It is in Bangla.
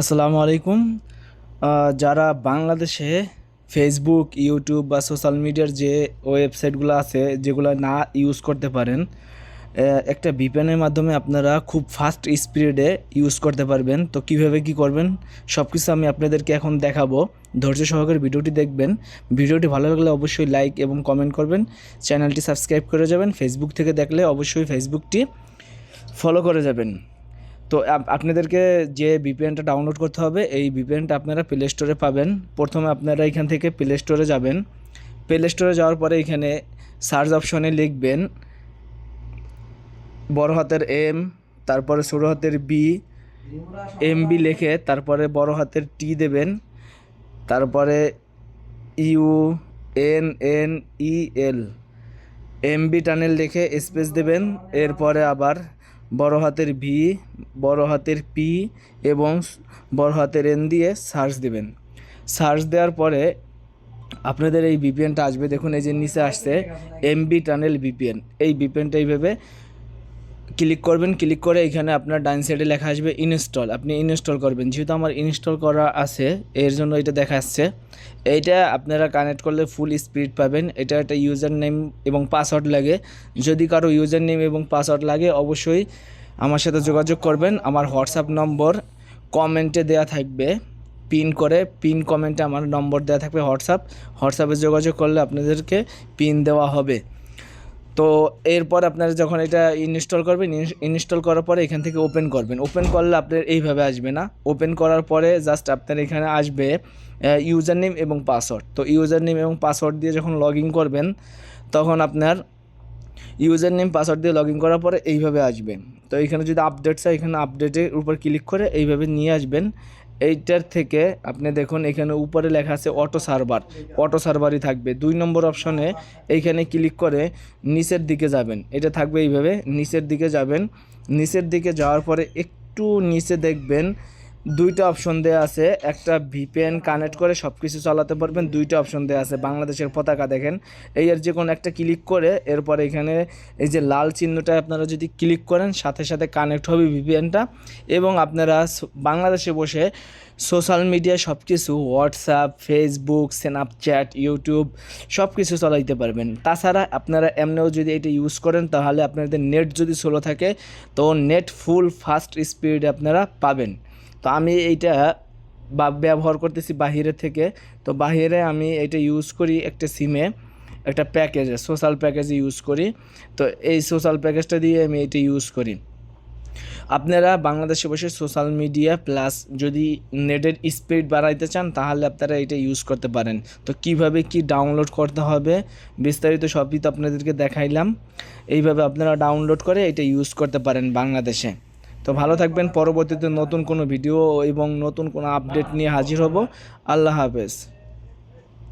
আসসালামু আলাইকুম। যারা বাংলাদেশে ফেসবুক ইউটিউব বা সোশ্যাল মিডিয়ার যে ওয়েবসাইটগুলো আছে, যেগুলো না ইউজ করতে পারেন একটা ভিপিএনের মাধ্যমে আপনারা খুব ফাস্ট স্পিডে ইউজ করতে পারবেন। তো কীভাবে কি করবেন? সব কিছু আমি আপনাদেরকে এখন দেখাবো। ধৈর্য সহকারে ভিডিওটি দেখবেন। ভিডিওটি ভালো লাগলে অবশ্যই লাইক এবং কমেন্ট করবেন। চ্যানেলটি সাবস্ক্রাইব করে যাবেন। ফেসবুক থেকে দেখলে অবশ্যই ফেসবুকটি ফলো করে যাবেন। তো আপনাদেরকে যে ভিপিএনটা ডাউনলোড করতে হবে, এই ভিপিএনটা আপনারা প্লে স্টোরে পাবেন। প্রথমে আপনারা এখান থেকে প্লে স্টোরে যাবেন। প্লে স্টোরে যাওয়ার পরে এখানে সার্চ অপশনে লিখবেন বড় হাতের এম তারপরে ছোটো হাতের বি এম বি লিখে তারপরে বড় হাতের টি দেবেন। তারপরে U N N E L M B tunnel লিখে স্পেস দেবেন। এরপরে আবার বড় হাতের ভি, বড় হাতের পি এবং বড় হাতের এন দিয়ে সার্চ দেবেন। সার্চ দেওয়ার পরে আপনাদের এই বিপিএনটা আসবে। দেখুন, এই যে নিচে আসছে, এমবি টানেল বিপিএন এই বিপিএনটা এইভাবে ক্লিক করবেন ক্লিক করে এখানে আপনার ডাইন সাইডে লেখা আসবে ইনস্টল আপনি ইনস্টল করবেন। যেহেতু আমার ইনস্টল করা আছে, এর জন্য এটা দেখা যাচ্ছে। এইটা আপনারা কানেক্ট করলে ফুল স্পিড পাবেন। এটা একটা ইউজার নেম এবং পাসওয়ার্ড লাগে। যদি কারও ইউজার নেম এবং পাসওয়ার্ড লাগে, অবশ্যই আমার সাথে যোগাযোগ করবেন। আমার হোয়াটসঅ্যাপ নম্বর কমেন্টে দেওয়া থাকবে। পিন করে পিন কমেন্টে আমার নম্বর দেওয়া থাকবে হোয়াটসঅ্যাপ। হোয়াটসঅ্যাপে যোগাযোগ করলে আপনাদেরকে পিন দেওয়া হবে। তো এরপর আপনারা যখন এটা ইনস্টল করবেন ইনস্টল করার পরে এখান থেকে ওপেন করবেন। ওপেন করলে আপনার এইভাবে আসবে না। ওপেন করার পরে জাস্ট আপনার এখানে আসবে ইউজার নেম এবং পাসওয়ার্ড তো ইউজার নেম এবং পাসওয়ার্ড দিয়ে যখন লগ ইন করবেন, তখন আপনার ইউজার নেম পাসওয়ার্ড দিয়ে লগ ইন করার পরে এইভাবে আসবে। তো এখানে যদি আপডেট চাই এখানে আপডেটের উপর ক্লিক করে এইভাবে নিয়ে আসবেন। এইটার থেকে আপনি দেখুন, এখানে উপরে লেখা আছে অটো সার্ভার অটো সার্ভারই থাকবে। দুই নম্বর অপশনে এইখানে ক্লিক করে নিচের দিকে যাবেন। এটা থাকবে এইভাবে, নিচের দিকে যাবেন। নিচের দিকে যাওয়ার পরে একটু নিচে দেখবেন দুইটা অপশন দেওয়া আছে। একটা ভিপিএন কানেক্ট করে সব কিছু চালাতে পারবেন, দুইটা অপশন দেওয়া আছে, বাংলাদেশের পতাকা দেখেন। এই আর যে কোনো একটা ক্লিক করে, এরপর এখানে এই যে লাল চিহ্নটা আপনারা যদি ক্লিক করেন, সাথে সাথে কানেক্ট হবে ভিপিএনটা এবং আপনারা বাংলাদেশে বসে সোশ্যাল মিডিয়ায় সব কিছু হোয়াটসঅ্যাপ ফেসবুক স্ন্যাপচ্যাট ইউটিউব সব কিছু চালাইতে পারবেন। তাছাড়া আপনারা এমনিও যদি এটা ইউজ করেন, তাহলে আপনাদের নেট যদি স্লো থাকে, তো নেট ফুল ফাস্ট স্পিড আপনারা পাবেন। তো আমি এইটা বা ব্যবহার করতেছি বাহিরে থেকে। তো বাহিরে আমি এটা ইউজ করি একটা সিমে একটা প্যাকেজে সোশ্যাল প্যাকেজে ইউজ করি। তো এই সোশ্যাল প্যাকেজটা দিয়ে আমি এটা ইউজ করি। আপনারা বাংলাদেশে বসে সোশ্যাল মিডিয়া প্লাস যদি নেটের স্পিড বাড়াইতে চান, তাহলে আপনারা এটা ইউজ করতে পারেন। তো কীভাবে কি ডাউনলোড করতে হবে, বিস্তারিত সবই তো আপনাদেরকে দেখাইলাম। এইভাবে আপনারা ডাউনলোড করে এটা ইউজ করতে পারেন বাংলাদেশে। তো ভালো থাকবেন, পরবর্তীতে নতুন কোনো ভিডিও এবং নতুন কোনো আপডেট নিয়ে হাজির হব। আল্লাহ হাফেজ।